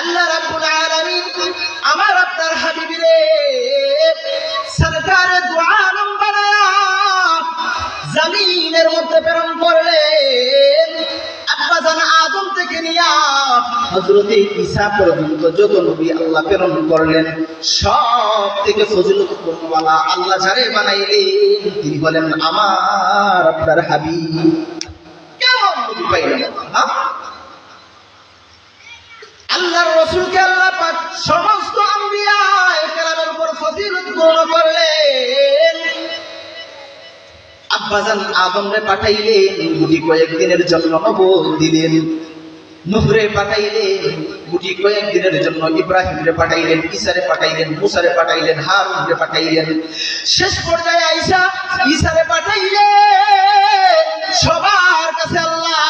আল্লাহ রাব্বুল আলামিন আমার আপনার হাবিবিরে সরকারে দোয়া আলম বানায়া জমিনের মধ্যে প্রেরণ করলেন। আব্বাজান আদম থেকে নিয়া হযরতে ঈসা পর্যন্ত যত নবী আল্লাহ প্রেরণ করলেন, সব থেকে ফজিলতপূর্ণওয়ালা আল্লাহ যারে বানাইলেন, তিনি বলেন, আমার আপনার হাবিব। কেমন নবী পাইলেন? হ্যাঁ? আল্লাহর রসুলকে আল্লাহ পাক সমস্ত আম্বিয়া কেরামের উপর ফজিলত পূর্ণ করলেন। আব্বাজান আদমরে পাঠাইলেন, গুটি কয়েক দিনের জন্য নবল দিলেন। নুহরে পাঠাইলেন, গুটি কয়েক দিনের জন্য ইব্রাহিমরে পাঠাইলেন ইসারে পাঠাইলেন, মুসারে পাঠাইলেন, হারুনরে পাঠাইলেন। শেষ পর্যায়ে আইসা ইসারে পাঠাইলেন। সবার কাছে আল্লাহ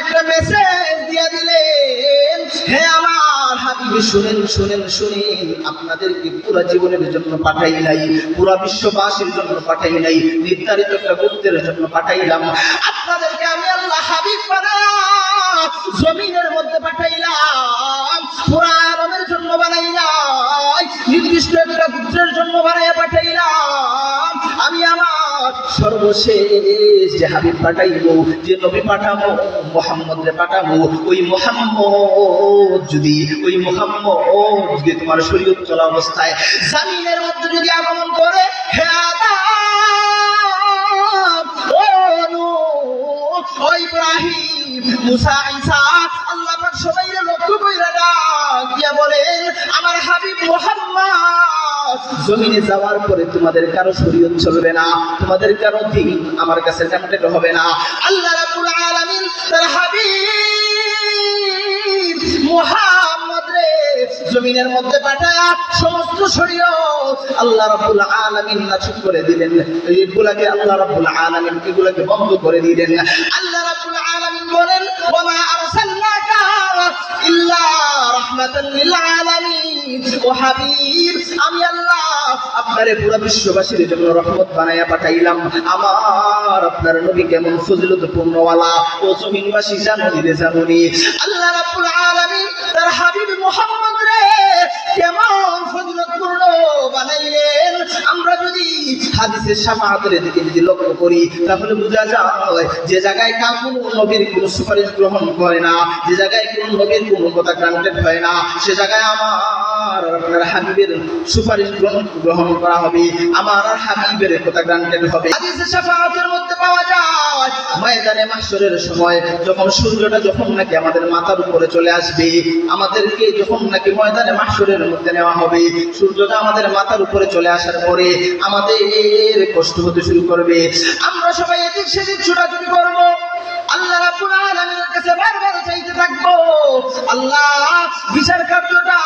একটা মেসেজ দিয়ে দিলেন। হে আমার হাবিবি, শুনেন শুনেন শুনেন। আপনাদেরকে পুরো জীবনের জন্য পাঠাই নাই, পুরো বিশ্ববাসীর জন্য পাঠাই নাই, নির্ধারিত একটা গুপ্তের জন্য পাঠাইলাম। আপনাদেরকে আমি আল্লাহ হাবিব জমিনের মধ্যে পাঠাইলাম, পুরো আলমের জন্য বানাই নাই, নির্দিষ্ট একটা গুপ্তের জন্য আমার সর্বশেষ যে হাবিব পাঠাইবো, যে নবী পাঠাবো মোহাম্মদ রে পাঠাবো, ওই মোহাম্মদ যদি, ওই মোহাম্মদ যদি তোমার শরীয়ত চলা অবস্থায় জামিনের মধ্যে যদি আগমন করে ইব্রাহিম, মুসা, ঈসা, আল্লাহ পাক সবাইরে লক্ষ্য কইরা ডাক জমিনে যাওয়ার পরে তোমাদের কারও শরীয়ত চলবে না, তোমাদের কারও দিন আমার কাছে জানতে হবে না। আল্লাহ রাব্বুল আলামিন তার হাবিব মুহাম্মদ রে জমিনের মধ্যে পাঠায়া সমস্ত শরীয়ত আল্লাহ রাব্বুল আলামিন নাচুক করে দিলেন। এইগুলাকে আল্লাহ রাব্বুল আলামিন এগুলাকে বন্ধ করে দিলেন। আল্লাহ রাব্বুল আলামিন বলেন, ওয়া আরসালনাকা আল্লাহ আমার আপনার কেমন ফজিলত পূর্ণওয়ালা ও জমিনবাসী রে আল্লাহ রাব্বুল আলামিন হাবিব মুহাম্মদ রে কেমন ফজিলত পূর্ণ বানাইলেন। আমরা যদি হাদিসের শাফাআতের দিকে যদি লক্ষ্য করি, তাহলে বোঝা যায় যে জায়গায় কোনো নবীর কোনো সুপারিশ গ্রহণ করে না, যে জায়গায় কোন নবীর কোনো কথা গ্রান্টেড হয় না, সে জায়গায় আমার আপনার হাবিবের সুপারিশ গ্রহণ গ্রহণ করা হবে, আমার আর হাবিবের কথা গ্রান্টেড হবে। হাদিসে শাফাআতের মধ্যে পাওয়া যায়, ময়দানে মাহশরের সময় যখন সূর্যটা যখন নাকি আমাদের মাথার উপরে চলে আসবে, আমাদেরকে যখন নাকি ময়দানে মাহশরের মধ্যে নেওয়া হবে, সূর্যটা আমাদের মাথার উপরে চলে আসার পরে আমাদের কষ্ট হতে শুরু করবে। আমরা সবাই এদিক সেদিক ছোটাছুটি করব। আল্লাহ আল্লাহ, বিচার কার্যটা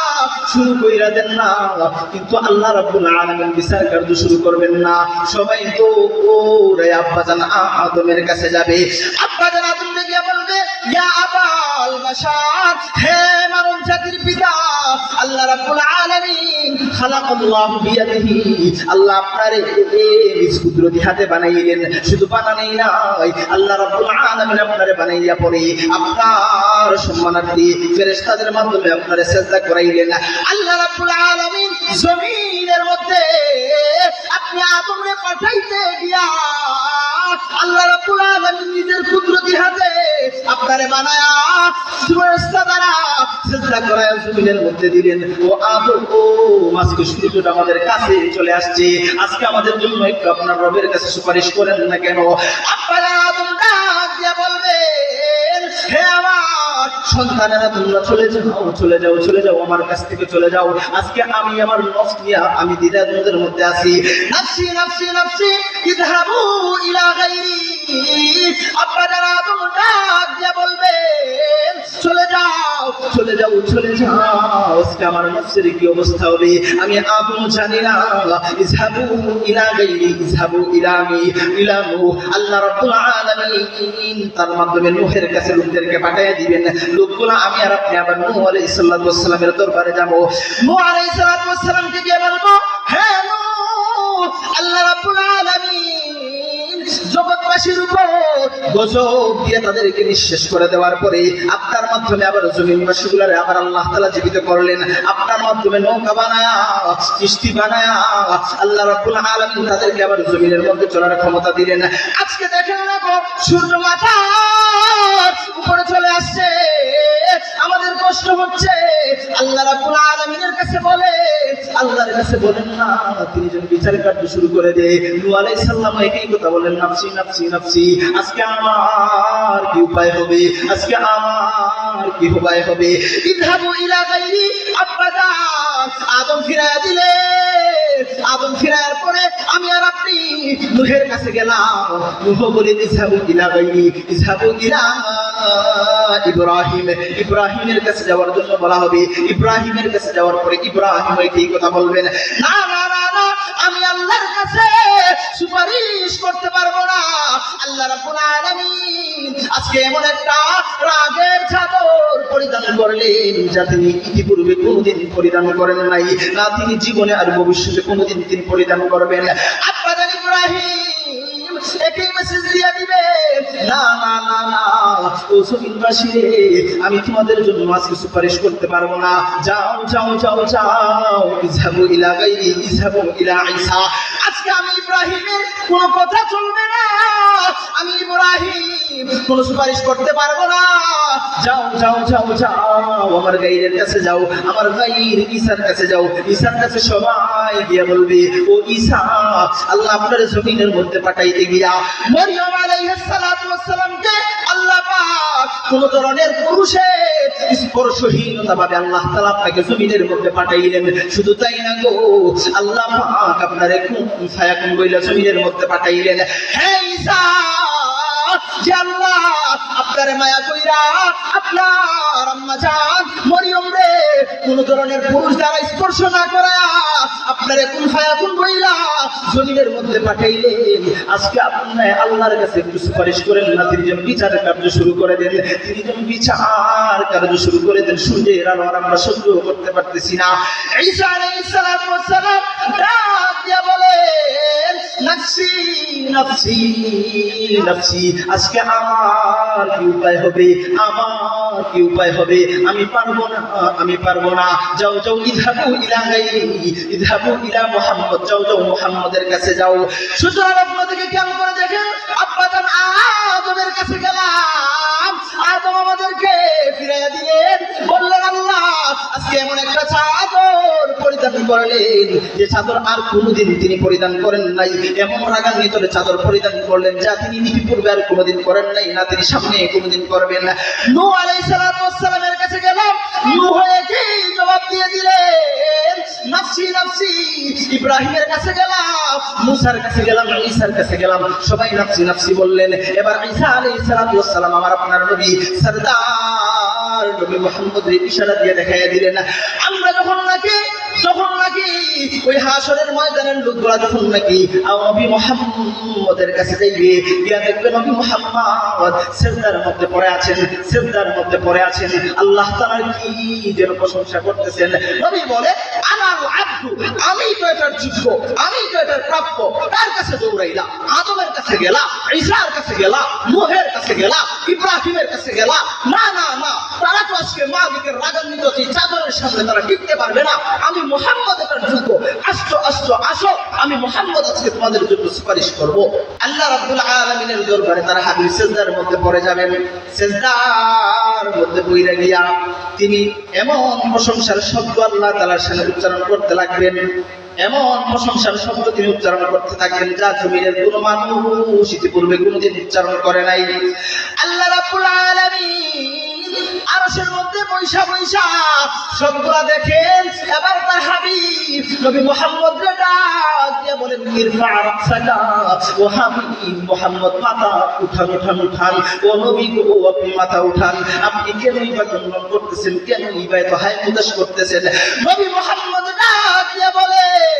শুরু কইরা দেন না। কিন্তু আল্লাহ রাব্বুল আলামিন বিচার কার্য শুরু করবেন না। সবাই তো ওরে আব্বাজান আদমের কাছে যাবে। আব্বাজান আদম গিয়ে বলবে, ইয়া আবাল বাশার, হে মানব জাতির পিতা, আল্লাহ রাব্বুল আলামিন খালাকাল্লাহু বিয়াদিহি। আল্লাহ আপনারে নিজ কুদরতি হাতে বানাইলেন। শুধু বানানেই নাই আল্লাহ রাব্বুল আলামিন আপনারে বানাইয়া পরে আপনার সম্মানার্থে ফেরেশতাদের মাধ্যমে আপনারে সেজদা করাইলেন। আল্লাহ রাব্বুল আলামিন জমিনের মধ্যে আপনি আদমরে পাঠাইতে গিয়া আল্লাহ রাব্বুল আলামিন নিজের কুদরতি হাতে আপনারে বানায়া দ্বারা সেজদা করায় জমিনের মধ্যে দিলেন। ও ও আমাদের কাছে চলে আসছে। আজকে আমাদের জন্য একটু আপনার রবের কাছে সুপারিশ করেন না কেন? আপনারা দিয়ে বলবেন, হে আমার সন্তানেরা, তোমরা চলে যাও চলে যাও চলে যাও, আমার কাছ থেকে চলে যাও। আজকে আমি আমার নফস নিয়ে আমি দিদা দ্বিধাদ্বন্দ্বের মধ্যে আছি। নাফসি নাফসি নাফসি। ইলা গায়রি আপনারা ডাক দিয়ে চলে যাও চলে যাও চলে যাও। আজকে আমার কি অবস্থা হবে? আমি জানি না। ইযহাবু ইলা গায়রি ইযহাবু ইলা মি ইলা নূহ আল্লাহ রাব্বুল আলামিন তার মাধ্যমে নূহের কাছে লোকদেরকে পাঠিয়ে দিবেন। লোকগুলো, আমি আর আপনি, আবার নূহ আলাইহিস সালাতু ওয়াস সালামের দরবারে যাব। নূহ আলাইহিস সালাতু ওয়াস সালামকে বলব আল্লাহ রাব্বুল আলামিন যখন উপর গজব দিয়ে তাদেরকে নিঃশেষ করে দেওয়ার পরে আপনার মাধ্যমে আবার জমিনবাসীগুলারে আবার আল্লাহ তালা জীবিত করলেন। আপনার মাধ্যমে নৌকা বানায়া, কিস্তি বানায়া, আল্লাহ রাব্বুল আলামিন তাদেরকে আবার জমিনের মধ্যে চলার ক্ষমতা দিলেন। আজকে দেখেন না সূর্য মাথা উপরে চলে আসছে। আমাদের কষ্ট হচ্ছে, আল্লাহ রাব্বুল আলামিনের কাছে বলে, আল্লাহর কাছে বলেন না, তিনি বিচার শুরু করে নূহ আলাইহিস সালাম একই কথা বলেন, নাফসি নাফসি নাফসি, আজকে আমার কি উপায় হবে? আজকে আমার কি উপায় হবে? ইযহাবু ইলা আব্বাদা আদম ফিরায়া দিলে আদম ফিরায়ার পরে আমি আর আপনি নুহের কাছে গেলাম। নুহ বলে ইসহাবু ইলা বাইনি ইসহাবু ইলা ইব্রাহিম। ইব্রাহিমের কাছে যাওয়ার জন্য বলা হবে, ইব্রাহিমের কাছে যাওয়ার পরে ইব্রাহিম এই কথা বলবেন? না না না না আমি আল্লাহর কাছে সুপারিশ করতে পারব না। আল্লাহ রাব্বুল আলামিন আজকে এমন একটা রাগের চাদর পরিধান করলেন যা তিনি ইতিপূর্বে কোনোদিন পরিধান করেন নাই। না, তিনি জীবনে আর ভবিষ্যতে কোনোদিন তিনি পরিধান করবেন আপনাদের ইব্রাহিম না না না না। ও রে, আমি তোমাদের জন্য আজকে সুপারিশ করতে পারব না। যাও যাও যাও যাও। ইজহাবু ইলা গাইরি ইজহাবু ইলা আজকে আমি ইব্রাহিমের কোনো কথা চলবে না। আমি ইব্রাহিম। কোনো সুপারিশ করতে পারব না। যাও যাও যাও যাও। আমার গাইরের কাছে যাও। আমার গাইর ঈসার কাছে যাও। ঈসার কাছে সবাই গিয়ে বলবে, ও ঈসা আল্লাহ আপনার জমিনের মধ্যে পাঠাইতে গিয়া মরিয়ম আলাইহিস সালাতু ওয়াস সালামকে আল্লাহ পাক কোন ধরনের পুরুষের স্পর্শহীনতা ভাবে আল্লাহ তাআলা আপনাকে জমিনের মধ্যে পাঠাইলেন। শুধু তাই না গো, আল্লাহ পাক আপনার কোন ছায়াকুন বইলা জমিনের মধ্যে পাঠাইলেন। হে ঈসা আপনার মায়া কইরা আপনার আম্মা জান, মরিয়ম রে, কোন ধরনের পুরুষ দ্বারা স্পর্শ না করা আপনার কোন ফায়া কোন বইলা জমিনের মধ্যে পাঠাইলেন। আজকে আপনি আল্লাহর কাছে একটু সুপারিশ করেন না তিনি যেন বিচার কার্য শুরু করে দেন। তিনি যেন বিচার কার্য শুরু করে দেন, সূর্যের আলো আর আমরা সহ্য করতে পারতেছি না। আজকে আমার কি উপায় হবে? আমার কি উপায় হবে? আমি পারব না আমি পারব না। যাও যাও, ইধাবু ইলা গাইরি, ইধাবু ইলা মুহাম্মদ। যাও যাও, মুহাম্মদের কাছে যাও। সুতরাং আপনাদেরকে কেমন করে দেখেন, আব্বা জান আদমের কাছে গেলাম। আদম আমাদেরকে ফিরাইয়া দিলেন। বললেন আজকে এমন একটা চাদর পরিধান করলেন, যে চাদর আর কোনোদিন তিনি পরিধান করেন নাই। এমন রাগান্বিত চাদর পরিধান করলেন, যা তিনি ইতিপূর্বে আর কোনোদিন করেন নাই, না তিনি সামনে কোনোদিন করবেন না। সালাতু ওয়াস সালামের কাছে গেলাম, নূহ একই জবাব দিয়ে দিলেন? নাফসি নাফসি, ইব্রাহিমের কাছে গেলাম, মুসার কাছে গেলাম, ঈসার কাছে গেলাম। সবাই নাফসি নাফসি বললেন, এবার ঈসা আলাইহিস সালাম আমার আপনার নবী, সরদার। নবী মুহাম্মদের ইশারা দিয়ে দেখাইয়া দিলেন আমরা যখন নাকি যখন নাকি ওই হাসরের ময়দানের লোকগুলা যখন নাকি নবী মোহাম্মদের কাছে যাইবে, গিয়া দেখবে নবী মোহাম্মদ সেজদার মধ্যে পড়ে আছেন, সেজদার মধ্যে পড়ে আছেন। আল্লাহ তারা কি যেন প্রশংসা করতেছেন। নবী বলে আমার আমি তো এটার যোগ্য আমি তো এটার প্রাপ্য। তার কাছে দৌড়াইলা? আদমের কাছে গেলা? ঈসার কাছে গেলা? নোহের কাছে গেলা? ইব্রাহিমের কাছে গেলা? না না না। তারা তো আজকে মালিকের রাগান্বিত সেই চাদরের সামনে তারা টিকতে পারবে না। আমি মোহাম্মদ এটার যোগ্য। আসছো আসছো, আসো। আমি মোহাম্মদ আজকে তোমাদের জন্য সুপারিশ করব। আল্লাহ রাব্বুল আলামিনের দরবারে তারা হাবিব সেজদার মধ্যে পড়ে যাবেন। সেজদার মধ্যে বইরা গিয়া তিনি এমন প্রশংসার শব্দ আল্লাহ তাআলার সামনে উচ্চারণ করতে লাগবেন এমন প্রশংসার শব্দ তিনি উচ্চারণ করতে থাকেন, যা জমিনের কোন মানুষ ইতিপূর্বে কোনোদিন উচ্চারণ করে নাই। আল্লাহ রাব্বুল পয়সা পয়সা সবগুলা দেখেন। এবার তার হাবিব নবী মোহাম্মদ বলেন ও হাবিব, মোহাম্মদ মাথা উঠান উঠান উঠান। ও নবী গো আপনি মাথা উঠান। আপনি কেন ইবাদত করতেছেন? কেন ইবাদত হায় উদাস করতেছেন? নবী মোহাম্মদ ডাক দিয়ে বলেন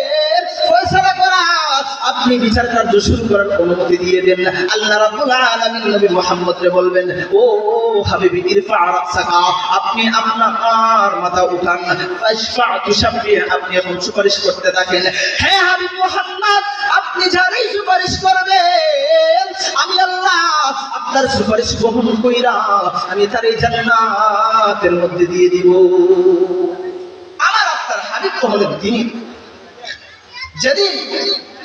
আপনি বিচার কার্য শুরু করার অনুমতি দিয়ে দেন। আল্লাহ রাব্বুল আলামিন নবী মুহাম্মদকে বলবেন, ও হাবিবি, ইরফা রাসাকা আপনি আপনার মাথা উঠান? ফাশফা তুশাফি আপনি এখন সুপারিশ করতে থাকেন। হে হাবিব মুহাম্মদ, আপনি যারাই সুপারিশ করবেন, আমি আল্লাহ আপনার সুপারিশ গ্রহণ কইরা আমি তার এই জান্নাতের মধ্যে দিয়ে দিব। আমার আপনার হাবিব তো হলেন তিনি যেদিন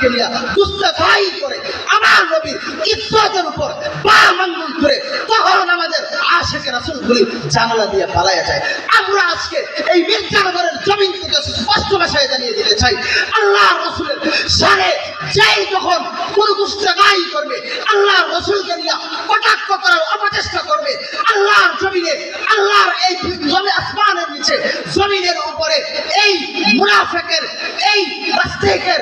নবীকে নিয়ে দুস্তাফাই করে আমার নবীর ইজ্জতের উপর বা মঙ্গল করে তখন আমাদের আশেকের রাসূলগুলি জানালা দিয়ে পালায়া যায়। আমরা আজকে এই মির্জানগরের জমিন থেকে স্পষ্ট ভাষায় জানিয়ে দিতে চাই। আল্লাহ রসুলের সারে যেই যখন কোন দুষ্টাগাই করবে আল্লাহ রসুলকে নিয়ে কটাক্ষ করার অপচেষ্টা করবে, আল্লাহর জমিনে, আল্লাহর এই জমি আসমানের নিচে, জমিনের উপরে এই মুনাফেকের, এই নাস্তিকের